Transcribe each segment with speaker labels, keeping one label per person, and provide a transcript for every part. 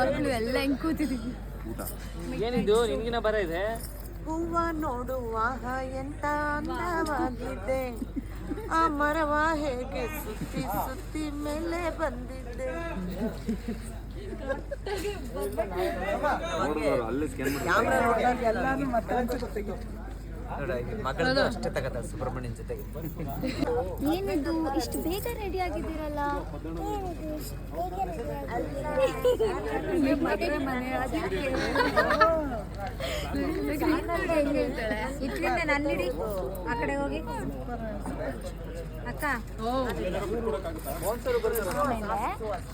Speaker 1: ಮಕ್ಕಳು ಎಲ್ಲ ಹೆಂಗ್ ಕೂತಿದೀವಿ.
Speaker 2: ಏನಿದು ನಿನ್ಗಿನ ಬರ ಇದೆ?
Speaker 3: ಹೂವ ನೋಡುವಾಗ ಎಂತ ಅಂದವಾಗಿದೆ. ಆ ಮರವ ಹೇಗೆ ಸುತ್ತಿ ಸುತ್ತಿ ಮೇಲೆ ಬಂದಿದ್ದೆ
Speaker 4: ಮಗಳದ್ದು ಅಷ್ಟೇ ತಗದ ಸುಬ್ರಹ್ಮಣ್ಯನ್ ಜೊತೆಗೆ.
Speaker 1: ಏನಿದು ಇಷ್ಟು ಬೇಗ ರೆಡಿ ಆಗಿದ್ದೀರಲ್ಲ?
Speaker 5: ಇಟ್ರಿಂದ ನನ್ನಿಡಿ ಆ ಕಡೆ ಹೋಗಿ. ಅಕ್ಕ.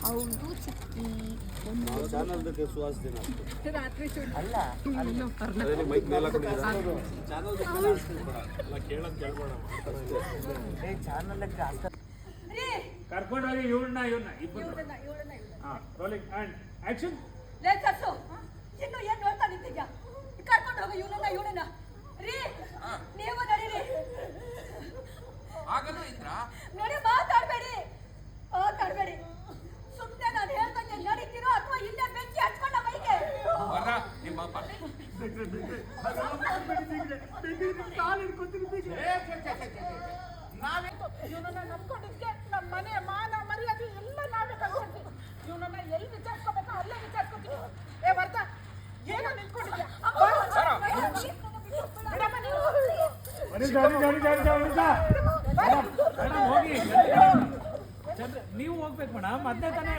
Speaker 1: ಹೌದು. ಚಿಕ್ಕಿ
Speaker 6: ಕರ್ಕೊಂಡೋಗಿ ಇವಳನ್ನ ಇವನ್ನ ಇಬ್ಬರು ರೋಲಿಂಗ್. ಅಂಡ್ ಆಕ್ಷನ್
Speaker 7: ಇವನನ್ನ ನಂಬ್ಕೊಂಡಿದ್ಕೆ ನಮ್ಮ ಮನೆ ಮಾನ ಮರ್ಯಾದೆ ಎಲ್ಲ ನಾವೇ ಇವನನ್ನ ಎಲ್ಲಿ ವಿಚಾರಿಸ್ಕೋಬೇಕು ಅಲ್ಲೇ ವಿಚಾರಿಸ್ಕೊತೀವಿ ಏ ಬರ್ತಾ ಏನೋ ನಿಂತ್ಕೊಂಡಿದ್ಯಾ ನೀವು.
Speaker 6: ನೀವು ಹೋಗ್ಬೇಕು ಮೇಡಮ್ ಮತ್ತೆ ತಾನೇ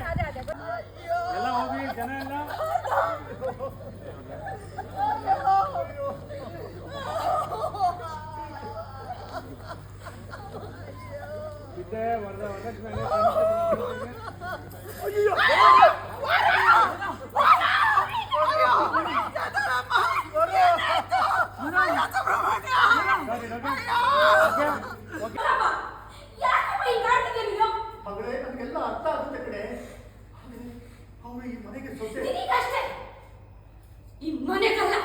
Speaker 6: ಎಲ್ಲ ಹೋಗಿ, ಜನ ಮನೆಗಲ್ಲ